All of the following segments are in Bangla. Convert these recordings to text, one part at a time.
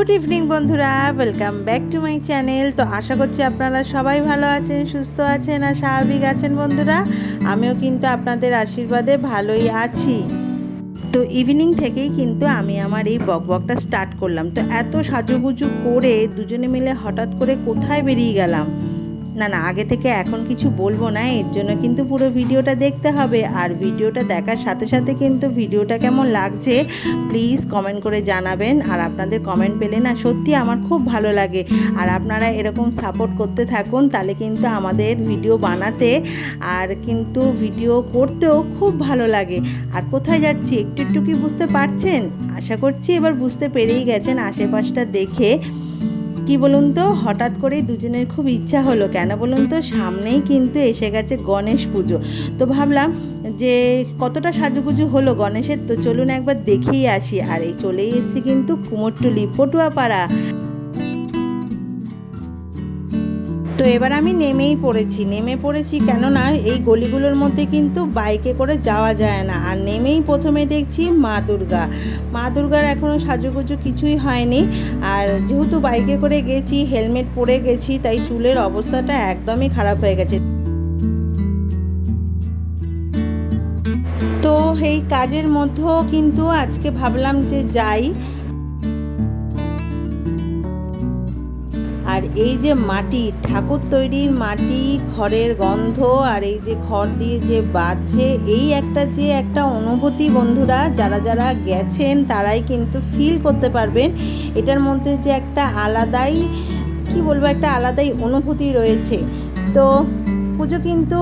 গুড ইভিনিং বন্ধুরা। Welcome back to my channel তো আশা করছি আপনারা সবাই ভালো আছেন, সুস্থ আছেন আর স্বাভাবিক আছেন বন্ধুরা। আমিও কিন্তু আপনাদের আশীর্বাদে ভালোই আছি। তো ইভিনিং থেকেই কিন্তু আমি আমার এই বকবকটা স্টার্ট করলাম। তো এত সাজুগুজু করে দুজনে মিলে হঠাৎ করে কোথায় বেরিয়ে গেলাম? না না, আগে থেকে এখন কিছু বলব না, এর জন্য কিন্তু পুরো ভিডিওটা দেখতে হবে। আর ভিডিওটা দেখার সাথে সাথে কিন্তু ভিডিওটা কেমন লাগছে প্লিজ কমেন্ট করে জানাবেন। আর আপনাদের কমেন্ট পেলে না, সত্যি আমার খুব ভালো লাগে। আর আপনারা এরকম সাপোর্ট করতে থাকুন, তাহলে কিন্তু আমাদের ভিডিও বানাতে আর কিন্তু ভিডিও করতেও খুব ভালো লাগে। আর কোথায় যাচ্ছি, একটু একটু কি বুঝতে পারছেন? আশা করছি এবার বুঝতে পেরেই গেছেন আশেপাশটা দেখে। কি বলুন তো? হঠাৎ করেই দুজনের খুব ইচ্ছা হলো কেন বলুন তো? সামনেই কিন্তু এসে গেছে গণেশ পুজো। তো ভাবলাম যে কতটা সাজুগুজু হলো গণেশের? তো চলুন একবার দেখেই আসি। আর এই চলেই এসছি কিন্তু কুমোরটুলি পটুয়াপাড়া। তো এবার আমি নেমেই পড়েছি, নেমে পড়েছি কেননা এই গলিগুলোর মধ্যে কিন্তু বাইকে করে যাওয়া যায় না। আর নেমেই প্রথমে দেখছি মা দুর্গা। মা দুর্গার এখনও সাজুগুজু কিছুই হয়নি। আর যেহেতু বাইকে করে গেছি, হেলমেট পরে গেছি, তাই চুলের অবস্থাটা একদমই খারাপ হয়ে গেছে। তো এই কাজের মধ্যেও কিন্তু আজকে ভাবলাম যে যাই। আর এই যে মাটি, ঠাকুর তৈরির মাটি, ঘরের গন্ধ আর এই যে খড় দিয়ে যে বাজছে, এই একটা যে একটা অনুভূতি বন্ধুরা, যারা যারা গেছেন তারাই কিন্তু ফিল করতে পারবেন। এটার মধ্যে যে একটা আলাদাই, কি বলব, একটা আলাদাই অনুভূতি রয়েছে। তো পুজো কিন্তু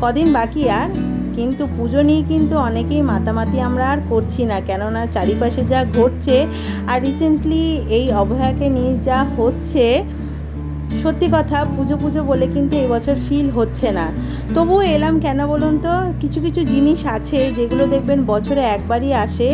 কদিন বাকি আর? কিন্তু পুজো নিয়ে কিন্তু অনেকেই মাতামাতি আমরা আর করছি না। কেননা চারিপাশে যা ঘটছে আর রিসেন্টলি এই অবহাকে নিয়ে যা হচ্ছে, সত্যি কথা পুজো পুজো বলে কিন্তু এবছর ফিল হচ্ছে না। তবুও এলাম কেন বলুন তো? কিছু কিছু জিনিস আছে যেগুলো দেখবেন বছরে একবারই আসে।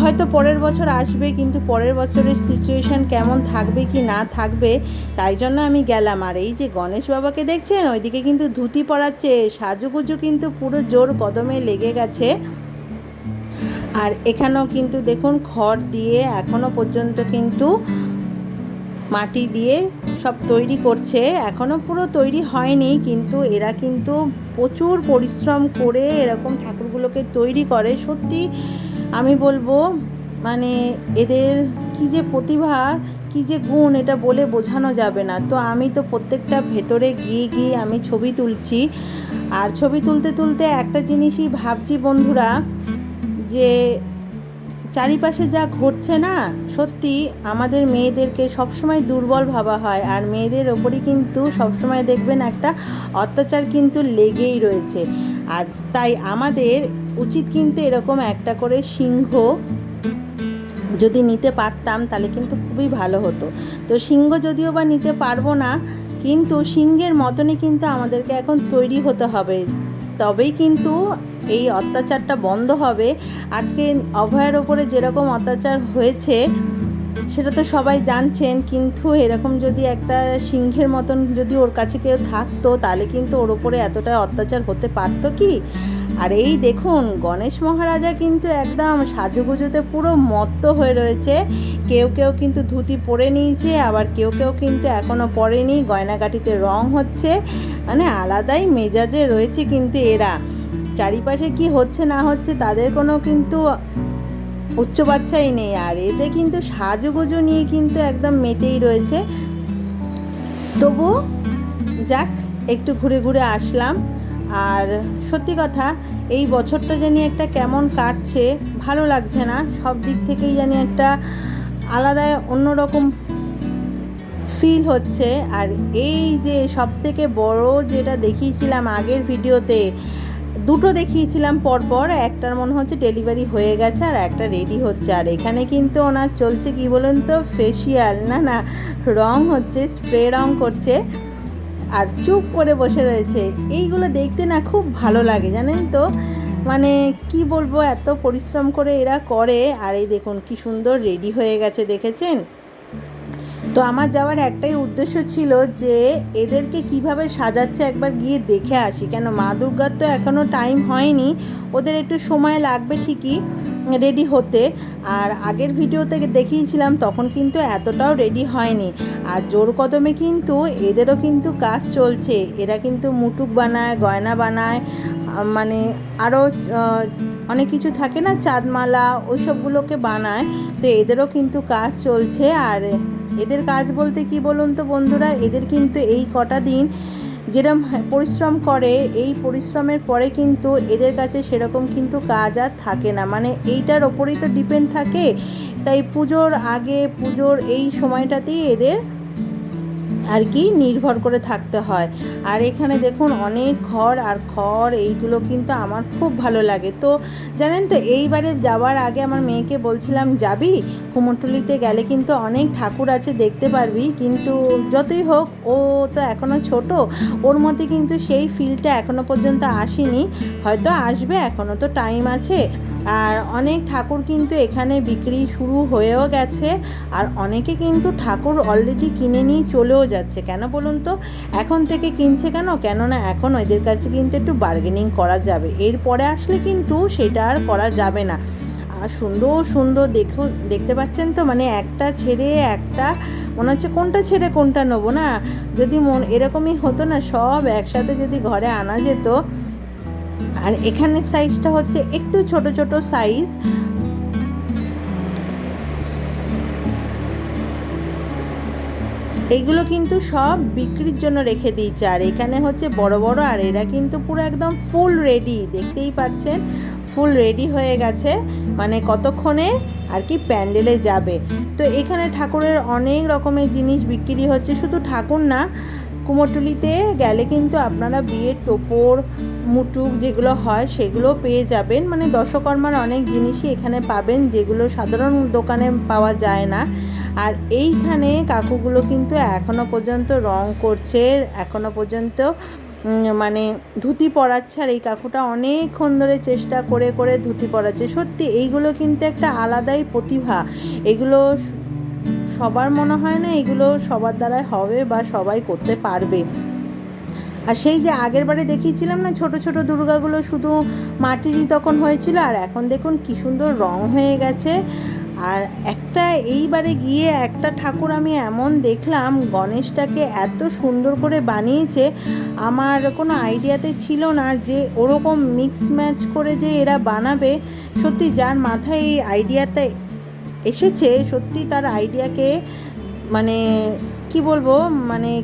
হয়তো পরের বছর আসবে, কিন্তু পরের বছরের সিচুয়েশান কেমন থাকবে কি না থাকবে, তাই জন্য আমি গেলাম। আর এই যে গণেশ বাবাকে দেখছেন, ওইদিকে কিন্তু ধুতি পরাচ্ছে, সাজুগুজু কিন্তু পুরো জোর কদমে লেগে গেছে। আর এখানেও কিন্তু দেখুন, খড় দিয়ে এখনও পর্যন্ত কিন্তু মাটি দিয়ে সব তৈরি করছে। এখনও পুরো তৈরি হয়নি, কিন্তু এরা কিন্তু প্রচুর পরিশ্রম করে এরকম ঠাকুরগুলোকে তৈরি করে। সত্যি আমি বলব মানে এদের কি যে প্রতিভা, কি যে গুণ এটা বলে বোঝানো যাবে না। তো আমি তো প্রত্যেকটা ভেতরে গিয়ে গিয়ে আমি ছবি তুলছি। আর ছবি তুলতে তুলতে একটা জিনিসই ভাবছি বন্ধুরা, যে চারিপাশে যা ঘটছে না, সত্যি আমাদের মেয়েদেরকে সবসময় দুর্বল ভাবা হয়। আর মেয়েদের ওপরই কিন্তু সবসময় দেখবেন একটা অত্যাচার কিন্তু লেগেই রয়েছে। আর তাই আমাদের উচিত কিন্তু এরকম একটা করে সিংহ যদি নিতে পারতাম, তাহলে কিন্তু খুবই ভালো হতো। তো সিংহ যদিও বা নিতে পারব না, কিন্তু সিংহের মতনই কিন্তু আমাদেরকে এখন তৈরি হতে হবে। তবেই কিন্তু এই অত্যাচারটা বন্ধ হবে। আজকে অভয়ের ওপরে যেরকম অত্যাচার হয়েছে সেটা তো সবাই জানছেন, কিন্তু এরকম যদি একটা সিংহের মতন যদি ওর কাছে কেউ থাকতো, তাহলে কিন্তু ওর ওপরে এতটা অত্যাচার হতে পারতো কি? আর এই দেখুন, গণেশ মহারাজা কিন্তু একদম সাজুগুজুতে পুরো মত্ত হয়ে রয়েছে। কেউ কেউ কিন্তু ধুতি পরে নিয়েছে, আবার কেউ কেউ কিন্তু এখনও পরেনি, গয়নাগাটিতে রং হচ্ছে। মানে আলাদাই মেজাজে রয়েছে কিন্তু এরা। চারিপাশে কি হচ্ছে না হচ্ছে তাদের কোনো কিন্তু উচ্চ বাচ্চাই নেই আর এতে কিন্তু সাজুগুজু নিয়ে কিন্তু একদম মেতেই রয়েছে। তবু যাক, একটু ঘুরে ঘুরে আসলাম। আর সত্যি কথা, এই বছরটা জানি একটা কেমন কাটছে, ভালো লাগছে না। সব দিক থেকেই জানি একটা আলাদা অন্যরকম ফিল হচ্ছে। আর এই যে সব থেকে বড় যেটা দেখিয়েছিলাম আগের ভিডিওতে দুটো দেখিয়েছিলাম পরপর, একটার মনে হচ্ছে ডেলিভারি হয়ে গেছে আর একটা রেডি হচ্ছে। আর এখানে কিন্তু ওনার চলছে কি বলুন তো ফেসিয়াল না না, রং হচ্ছে স্প্রে রং করছে। আর চুপ করে বসে রয়েছে। এইগুলো দেখতে না খুব ভালো লাগে, জানেন তো? মানে কি বলব, এত পরিশ্রম করে এরা করে। আর এই দেখুন কি সুন্দর রেডি হয়ে গেছে, দেখেছেন? তো আমার যাওয়ার একটাই উদ্দেশ্য ছিল যে এদেরকে কীভাবে সাজাচ্ছে একবার গিয়ে দেখে আসি। কেন মা দুর্গার তো এখনও টাইম হয়নি, ওদের একটু সময় লাগবে ঠিকই রেডি হতে। আর আগের ভিডিওতে দেখিয়েছিলাম, তখন কিন্তু এতটাও রেডি হয়নি। আর জোর কদমে কিন্তু এদেরও কিন্তু কাজ চলছে। এরা কিন্তু মুটুক বানায়, গয়না বানায় মানে আরও অনেক কিছু থাকে না, চাঁদমালা ওই সবগুলোকে বানায়। তো এদেরও কিন্তু কাজ চলছে। আর এদের কাজ বলতে কি বলুন তো বন্ধুরা, এদের কিন্তু এই কটা দিন যেরকম পরিশ্রম করে, এই পরিশ্রমের পরে কিন্তু এদের কাছে সেরকম কিন্তু কাজ আর থাকে না। মানে এইটার ওপরেই তো ডিপেন্ড থাকে। তাই পুজোর আগে, পুজোর এই সময়টাতেই এদের আর কি নির্ভর করে থাকতে হয়। আর এখানে দেখুন অনেক খড় আর খড়, এইগুলো কিন্তু আমার খুব ভালো লাগে। তো জানেন তো, এইবারে যাওয়ার আগে আমার মেয়েকে বলছিলাম, যাবি? কুমোরটুলিতে গেলে কিন্তু অনেক ঠাকুর আছে, দেখতে পারবি। কিন্তু যতই হোক, ও তো এখনও ছোট। ওর মধ্যে কিন্তু সেই ফিলটা এখনও পর্যন্ত আসেনি। হয়তো আসবে এখনও তো টাইম আছে। আর অনেক ঠাকুর কিন্তু এখানে বিক্রি শুরু হয়েও গেছে। আর অনেকে কিন্তু ঠাকুর অলরেডি কিনে নিয়ে চলেও যাচ্ছে। কেন বলুন তো? এখন থেকে কিনছে কেন? কেননা এখন ওদের কাছে কিন্তু একটু বার্গেনিং করা যাবে। এরপরে আসলে কিন্তু সেটা আর করা যাবে না। আর সুন্দর সুন্দর দেখুন দেখতে পাচ্ছেন তো? মানে একটা ছেড়ে একটা, মনে হচ্ছে কোনটা ছেড়ে কোনটা নেব না? যদি মন, এরকমই হতো না, সব একসাথে যদি ঘরে আনা যেত। আর এখানের সাইজটা হচ্ছে একটু ছোট ছোট সাইজ এগুলো কিন্তু সব বিক্রির জন্য রেখে দিয়েছে। আর এখানে হচ্ছে বড় বড়, আর এরা কিন্তু পুরো একদম ফুল রেডি দেখতেই পাচ্ছেন? ফুল রেডি হয়ে গেছে। মানে কতক্ষণে আর কি প্যান্ডেলে যাবে। তো এখানে ঠাকুরের অনেক রকমের জিনিস বিক্রি হচ্ছে। শুধু ঠাকুর না, কুমোরটুলিতে গেলে কিন্তু আপনারা বিয়ের টোপর, মুটুক যেগুলো হয়, সেগুলো পেয়ে যাবেন। মানে দশকর্মার অনেক জিনিসই এখানে পাবেন, যেগুলো সাধারণ দোকানে পাওয়া যায় না। আর এইখানে কাকুগুলো কিন্তু এখনও পর্যন্ত রং করছে, এখনও পর্যন্ত মানে ধুতি পরাচ্ছে, আর এই কাকুটা অনেকক্ষণ ধরে চেষ্টা করে করে ধুতি পরাচ্ছে। সত্যি, এইগুলো কিন্তু একটা আলাদাই প্রতিভা। এগুলো সবার মনে হয় না এগুলো সবার দ্বারাই হবে বা সবাই করতে পারবে। আর সেই যে আগের বারে দেখিয়েছিলাম না, ছোট ছোট দুর্গাগুলো শুধু মাটিরই তখন হয়েছিল, আর এখন দেখুন কি সুন্দর রং হয়ে গেছে। আর একটা এইবারে গিয়ে একটা ঠাকুর আমি এমন দেখলাম, গণেশটাকে এত সুন্দর করে বানিয়েছে, আমার কোনো আইডিয়াতে ছিল না যে ওরকম মিক্স ম্যাচ করে যে এরা বানাবে। সত্যি যার মাথায় এই আইডিয়াটা এসেছে, সত্যি তার আইডিয়াকে মানে কি বলব মানে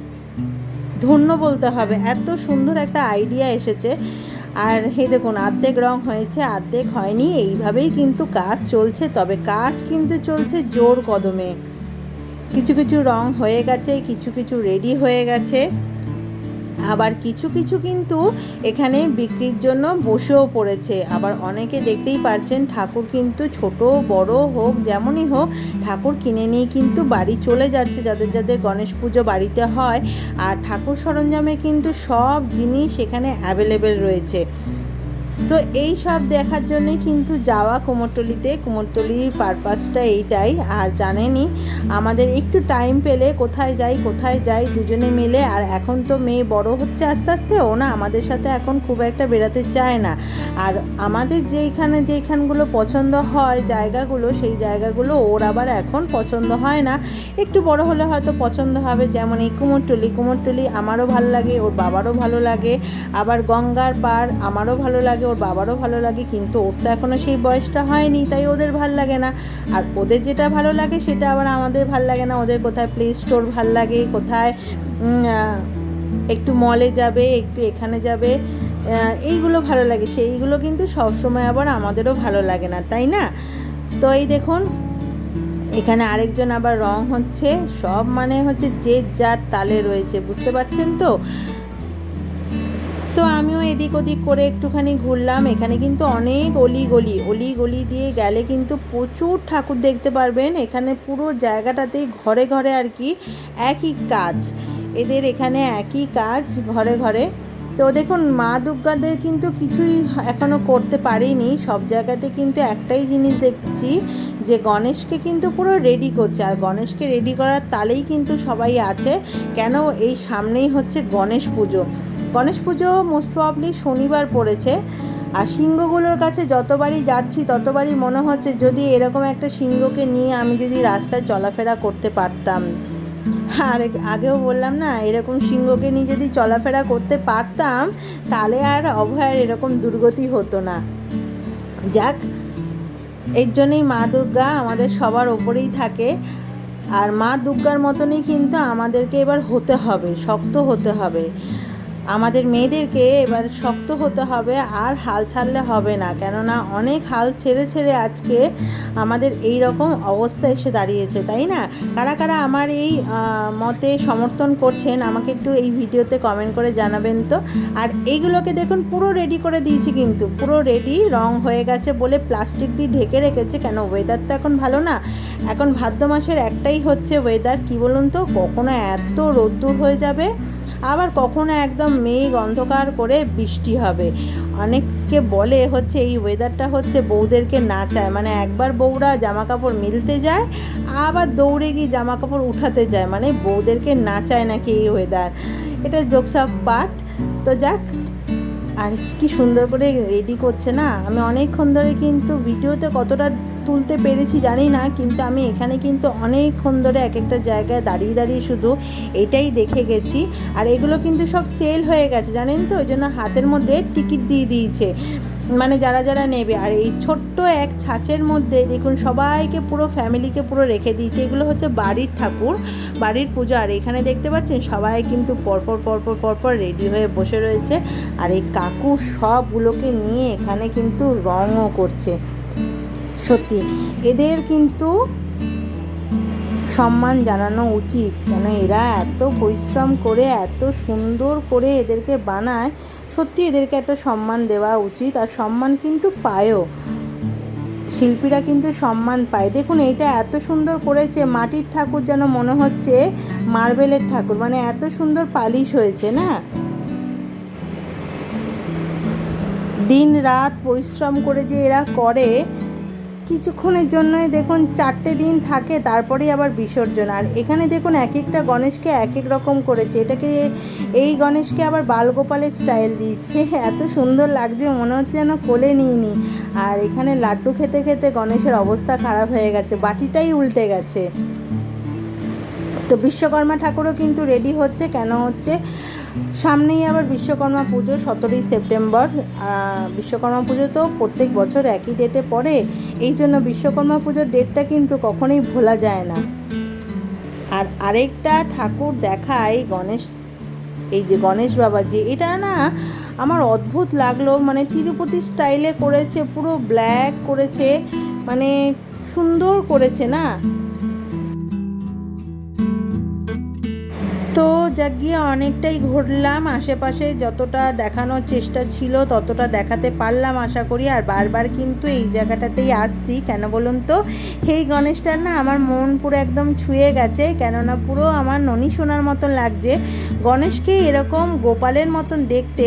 ধন্য বলতে হবে। এত সুন্দর একটা আইডিয়া এসেছে। আর হে দেখুন আর্ধেক রং হয়েছে আর্ধেক হয়নি। এইভাবেই কিন্তু কাজ চলছে, তবে কাজ কিন্তু চলছে জোর কদমে। কিছু কিছু রং হয়ে গেছে, কিছু কিছু রেডি হয়ে গেছে। আবার কিছু কিছু কিন্তু এখানে বিক্রির জন্য বসেও পড়েছে। আবার অনেকে দেখতেই পারছেন ঠাকুর কিন্তু ছোট, বড় হোক, যেমনই হোক, ঠাকুর কিনে নিয়ে কিন্তু বাড়ি চলে যাচ্ছে যাদের যাদের গণেশ পুজো বাড়িতে হয়। আর ঠাকুর সরঞ্জামে কিন্তু সব জিনিস এখানে অ্যাভেলেবেল রয়েছে। তো এই সব দেখার জন্যই কিন্তু যাওয়া কুমোরটুলিতে, কুমোরটুলির পারপাসটা এইটাই। আর জানেনি আমাদের একটু টাইম পেলে কোথায় যাই কোথায় যাই, দুজনে মিলে। আর এখন তো মেয়ে বড় হচ্ছে আস্তে আস্তে, ও না আমাদের সাথে এখন খুব একটা বেরাতে চায় না। আর আমাদের যেইখানে যেইখানগুলো পছন্দ হয় জায়গাগুলো, সেই জায়গাগুলো ওর আবার এখন পছন্দ হয় না। একটু বড় হলে হয়তো পছন্দ হবে, যেমন এই কুমোরটুলি। কুমোরটুলি আমারও ভালো লাগে, ওর বাবারও ভালো লাগে। আবার গঙ্গার পার আমারও ভালো লাগে ওর বাবারও ভালো লাগে, কিন্তু ওর তো এখনও সেই বয়সটা হয়নি, তাই ওদের ভালো লাগে না। আর ওদের যেটা ভালো লাগে সেটা আবার আমাদের ভালো লাগে না, ওদের কোথায় প্লে স্টোর ভালো লাগে, কোথায় একটু মলে যাবে, একটু এখানে যাবে এইগুলো ভালো লাগে। সেইগুলো কিন্তু সবসময় আবার আমাদেরও ভালো লাগে না, তাই না? তো এই দেখুন, এখানে আরেকজন আবার রং হচ্ছে, সব মানে হচ্ছে যে যার তালে রয়েছে, বুঝতে পারছেন তো? তো আমিও এদিক ওদিক করে একটুখানি ঘুরলাম। এখানে কিন্তু অনেক অলি গলি অলি গলি দিয়ে গেলে কিন্তু প্রচুর ঠাকুর দেখতে পারবেন। এখানে পুরো জায়গাটাতেই ঘরে ঘরে আর কি একই কাজ। এদের এখানে একই কাজ ঘরে ঘরে। তো দেখুন, মা দুর্গাদের কিন্তু কিছুই এখনও করতে পারেনি। সব জায়গাতে কিন্তু একটাই জিনিস দেখছি যে, গণেশকে কিন্তু পুরো রেডি করছে। আর গণেশকে রেডি করার তালেই কিন্তু সবাই আছে। কেন? এই সামনেই হচ্ছে গণেশ পুজো। গণেশ পুজো মোস্ট প্রবলি শনিবার পড়েছে। আর সিংহগুলোর কাছে যতবারই যাচ্ছি, ততবারই মনে হচ্ছে যদি এরকম একটা সিংহকে নিয়ে আমি যদি রাস্তায় চলাফেরা করতে পারতাম। আর আগেও বললাম না, এরকম সিংহকে নিয়ে যদি চলাফেরা করতে পারতাম, তাহলে আর অভয়ের এরকম দুর্গতি হতো না। যাক, এর জন্যই মা দুর্গা আমাদের সবার ওপরেই থাকে। আর মা দুর্গার মতনই কিন্তু আমাদেরকে এবার হতে হবে, শক্ত হতে হবে। আমাদের মেয়েদেরকে এবার শক্ত হতে হবে আর হাল ছাড়লে হবে না। কেননা অনেক হাল ছেড়ে ছেড়ে আজকে আমাদের এই রকম অবস্থা এসে দাঁড়িয়েছে, তাই না? কারা কারা আমার এই মতে সমর্থন করছেন, আমাকে একটু এই ভিডিওতে কমেন্ট করে জানাবেন তো। আর এইগুলোকে দেখুন, পুরো রেডি করে দিয়েছি কিন্তু। পুরো রেডি রং হয়ে গেছে বলে প্লাস্টিক দিয়ে ঢেকে রেখেছে। কেন? ওয়েদার তো এখন ভালো না। এখন ভাদ্র মাসের একটাই হচ্ছে ওয়েদার কি বলুন তো? কখনো এত রোদ্দুর হয়ে যাবে? আবার কখনো একদম মেঘ অন্ধকার করে বৃষ্টি হবে। অনেককে বলে হচ্ছে এই ওয়েদারটা হচ্ছে বউদেরকে নাচায় মানে একবার বউরা জামা কাপড় মিলতে যায়, আবার দৌড়ে গিয়ে জামা কাপড় উঠাতে যায়। মানে বউদেরকে নাচায় নাকি এই ওয়েদার এটা জোকসাপ পার্ট তো যাক, আর কি সুন্দর করে রেডি করছে না? আমি অনেকক্ষণ ধরে কিন্তু ভিডিওতে কতটা তুলতে পেরেছি, জানি না, কিন্তু আমি এখানে কিন্তু অনেকক্ষণ ধরে এক একটা জায়গায় দাঁড়িয়ে দাঁড়িয়ে শুধু এটাই দেখে গেছি। আর এগুলো কিন্তু সব সেল হয়ে গেছে, জানেন তো? ওই জন্য হাতের মধ্যে টিকিট দিয়ে দিয়েছে। মানে যারা যারা নেবে, আর এই ছোট্ট এক ছাঁচের মধ্যে দেখুন, সবাইকে পুরো ফ্যামিলিকে পুরো রেখে দিয়েছে। এগুলো হচ্ছে বাড়ির ঠাকুর, বাড়ির পুজো। আর এখানে দেখতে পাচ্ছেন, সবাই কিন্তু পরপর পরপর পরপর রেডি হয়ে বসে রয়েছে। আর এই কাকু সবগুলোকে নিয়ে এখানে কিন্তু রঙও করছে। সত্যি, এদের কিন্তু সম্মান জানানো উচিত। কেন এরা এত পরিশ্রম করে, এত সুন্দর করে এদেরকে বানায়, সত্যি এদেরকে একটা সম্মান দেওয়া উচিত। আর সম্মান কিন্তু পায়ও। শিল্পীরা কিন্তু সম্মান পায়। দেখুন, এটা এত সুন্দর করেছে, মাটির ঠাকুর যেন মনে হচ্ছে মার্বেলের ঠাকুর। মানে এত সুন্দর পালিশ হয়েছে, না? দিন রাত পরিশ্রম করে যে এরা করে কিছুক্ষণের জন্যই দেখুন চারটে দিন থাকে, তারপরেই আবার বিসর্জন। আর এখানে দেখুন এক একটা গণেশকে এক এক রকম করেছে। এটাকে এই গণেশকে আবার বালগোপালের স্টাইল দিয়েছে। এত সুন্দর লাগছে, মনে হচ্ছে যেন কোলে নিয়ে নি আর এখানে লাড্ডু খেতে খেতে গণেশের অবস্থা খারাপ হয়ে গেছে, বাটিটাই উল্টে গেছে। তো বিশ্বকর্মা ঠাকুরও কিন্তু রেডি হচ্ছে, কেন হচ্ছে? সামনেই আবার বিশ্বকর্মা পুজো, সতেরোই সেপ্টেম্বর। বিশ্বকর্মা পুজো তো প্রত্যেক বছর একই ডেটে পড়ে, এই জন্য বিশ্বকর্মা পুজোর ডেটটা কিন্তু কখনোই ভোলা যায় না। আর আরেকটা ঠাকুর দেখায় গণেশ, এই যে গণেশ বাবাজি, এটা না আমার অদ্ভুত লাগল মানে তিরুপতি স্টাইলে করেছে, পুরো ব্ল্যাক করেছে মানে সুন্দর করেছে না? তো যাক গিয়ে অনেকটাই ঘুরলাম, আশেপাশে যতটা দেখানোর চেষ্টা ছিল ততটা দেখাতে পারলাম আশা করি। আর বারবার কিন্তু এই জায়গাটাতেই আসছি। কেন বলুন তো? এই গণেশটার না আমার মন পুরো একদম ছুঁয়ে গেছে, কেননা পুরো আমার ননি সোনার মতন লাগছে। গণেশকে এরকম গোপালের মতন দেখতে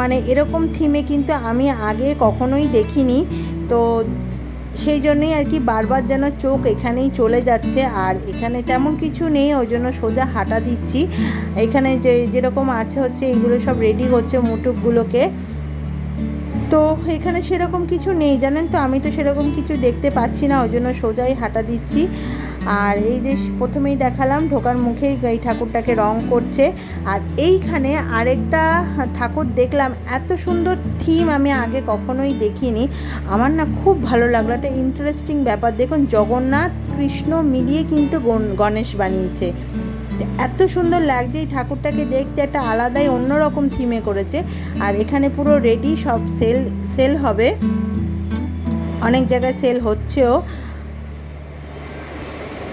মানে এরকম থিমে কিন্তু আমি আগে কখনোই দেখিনি। তো সেই জন্যই আর কি বারবার যেন চোখ এখানেই চলে যাচ্ছে, আর এখানে তেমন কিছু নেই, ওই জন্য সোজা হাঁটা দিচ্ছি। এখানে যে, যেরকম আছে হচ্ছে এইগুলো সব রেডি হচ্ছে মুটুকগুলোকে তো এখানে সেরকম কিছু নেই, জানেন তো? আমি তো সেরকম কিছু দেখতে পাচ্ছি না, ওই জন্য সোজাই হাঁটা দিচ্ছি। আর এই যে প্রথমেই দেখালাম, ঢোকার মুখেই এই ঠাকুরটাকে রং করছে। আর এইখানে আরেকটা ঠাকুর দেখলাম, এত সুন্দর থিম আমি আগে কখনোই দেখিনি। আমার না খুব ভালো লাগল, একটা ইন্টারেস্টিং ব্যাপার। দেখুন, জগন্নাথ, কৃষ্ণ মিলিয়ে কিন্তু গণ- গণেশ বানিয়েছে। এত সুন্দর লাগছে এই ঠাকুরটাকে দেখতে, একটা আলাদাই অন্যরকম থিমে করেছে। আর এখানে পুরো রেডি সব সেল সেল হবে। অনেক জায়গায় সেল হচ্ছেও।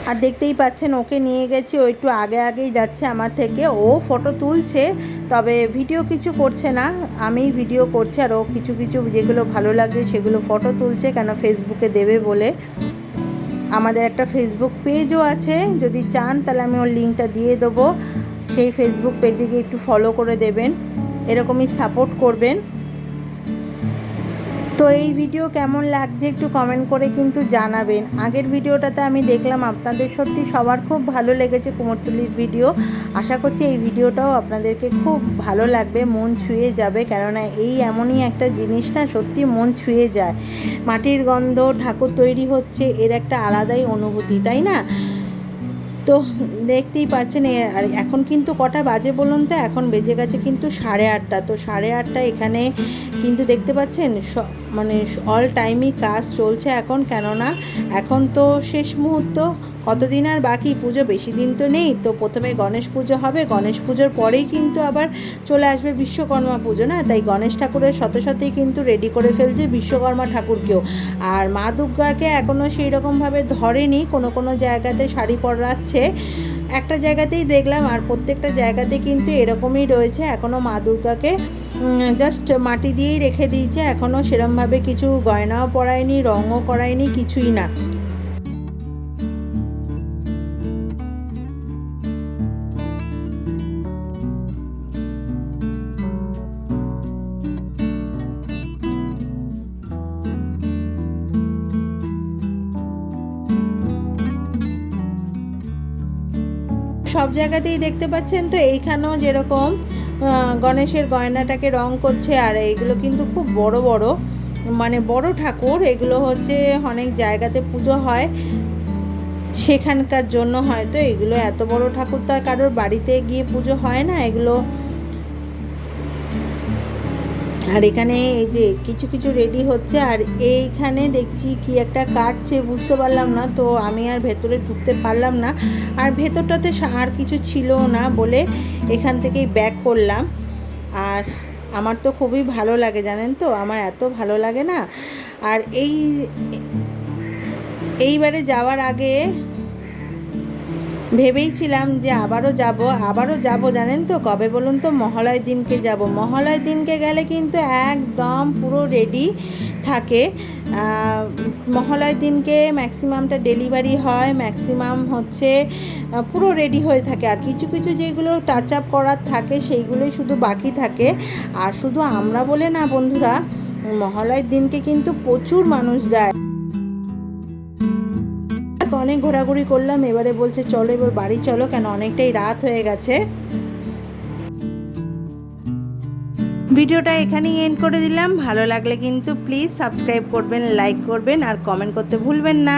আর দেখতেই পাচ্ছেন ওকে নিয়ে গেছি, ও একটু আগে আগেই যাচ্ছে আমার থেকে। ও ফটো তুলছে, তবে ভিডিও কিছু করছে না। আমি ভিডিও করছি আর ও কিছু কিছু যেগুলো ভালো লাগছে সেগুলো ফটো তুলছে, কেন ফেসবুকে দেবে বলে। আমাদের একটা ফেসবুক পেজও আছে, যদি চান তাহলে আমি ওর লিঙ্কটা দিয়ে দেবো। সেই ফেসবুক পেজে গিয়ে একটু ফলো করে দেবেন। এরকমই সাপোর্ট করবেন। এই ভিডিও কেমন লাগছে একটু কমেন্ট করে কিন্তু জানাবেন। আগের ভিডিওটাতে আমি দেখলাম আপনাদের সত্যি সবার খুব ভালো লেগেছে কুমোরটুলির ভিডিও আশা করছি এই ভিডিওটাও আপনাদেরকে খুব ভালো লাগবে, মন ছুঁয়ে যাবে। কেননা এই এমনই একটা জিনিস না, সত্যি মন ছুঁয়ে যায়। মাটির গন্ধ, ঠাকুর তৈরি হচ্ছে, এর একটা আলাদাই অনুভূতি, তাই না? তো দেখতেই পাচ্ছেন আর এখন কিন্তু কটা বাজে বলুন তো? এখন বেজে গেছে কিন্তু সাড়ে আটটা। তো সাড়ে আটটা এখানে কিন্তু দেখতে পাচ্ছেন মানে অল টাইমই কাজ চলছে এখন। কেননা এখন তো শেষ মুহূর্ত কতদিন আর বাকি? পুজো বেশি দিন তো নেই। তো প্রথমে গণেশ পুজো হবে। গণেশ পুজোর পরেই কিন্তু আবার চলে আসবে বিশ্বকর্মা পুজো, না? তাই গণেশ ঠাকুরের সাথে সাথেই কিন্তু রেডি করে ফেলছে বিশ্বকর্মা ঠাকুরকেও। আর মা দুর্গাকে এখনও সেই রকমভাবে ধরেনি। কোনো কোনো জায়গাতে শাড়ি পরাচ্ছে। একটা জায়গাতেই দেখলাম, আর প্রত্যেকটা জায়গাতে কিন্তু এরকমই রয়েছে। এখনও মা দুর্গাকে জাস্ট মাটি দিয়েই রেখে দিয়েছে। এখনও সেরমভাবে কিছু গয়নাও পরায়নি, রঙও করায়নি, কিছুই না। সব জায়গাতেই দেখতে পাচ্ছেন তো, এইখানেও যেরকম গণেশের গয়নাটাকে রং করছে আর এইগুলো কিন্তু খুব বড় বড় মানে বড় ঠাকুর, এগুলো হচ্ছে অনেক জায়গাতে পুজো হয়। সেখানকার জন্য হয়তো এগুলো এত বড় ঠাকুর তো আর কারোর বাড়িতে গিয়ে পুজো হয় না, এগুলো আর এখানে এই যে কিছু কিছু রেডি হচ্ছে, আর এইখানে দেখছি কি একটা কাটছে, বুঝতে পারলাম না। তো আমি আর ভেতরে ঢুকতে পারলাম না। আর ভেতরটাতে আর কিছু ছিল না বলে এখান থেকেই ব্যাক করলাম। আর আমার তো খুবই ভালো লাগে, জানেন তো? আমার এত ভালো লাগে না। আর এই, এইবারে যাওয়ার আগে ভেবেইছিলাম যে আবারও যাব আবারও যাব, জানেন তো? কবে বলুন তো? মহালয় দিনকে যাব। মহালয় দিনকে গেলে কিন্তু একদম পুরো রেডি থাকে। মহালয় দিনকে ম্যাক্সিমামটা ডেলিভারি হয় ম্যাক্সিমাম হচ্ছে পুরো রেডি হয়ে থাকে। আর কিছু কিছু যেগুলো টাচ আপ করার থাকে, সেইগুলোই শুধু বাকি থাকে। আর শুধু আমরা বলে না বন্ধুরা মহালয়ের দিনকে কিন্তু প্রচুর মানুষ যায়। অনেক ঘোরাঘুরি করলাম, এবারে বলছে চলো, এবার বাড়ি চলো, কেন অনেকটাই রাত হয়ে গেছে। ভিডিওটা এখানেই এন্ড করে দিলাম, ভালো লাগলে কিন্তু প্লিজ সাবস্ক্রাইব করবেন লাইক করবেন, আর কমেন্ট করতে ভুলবেন না।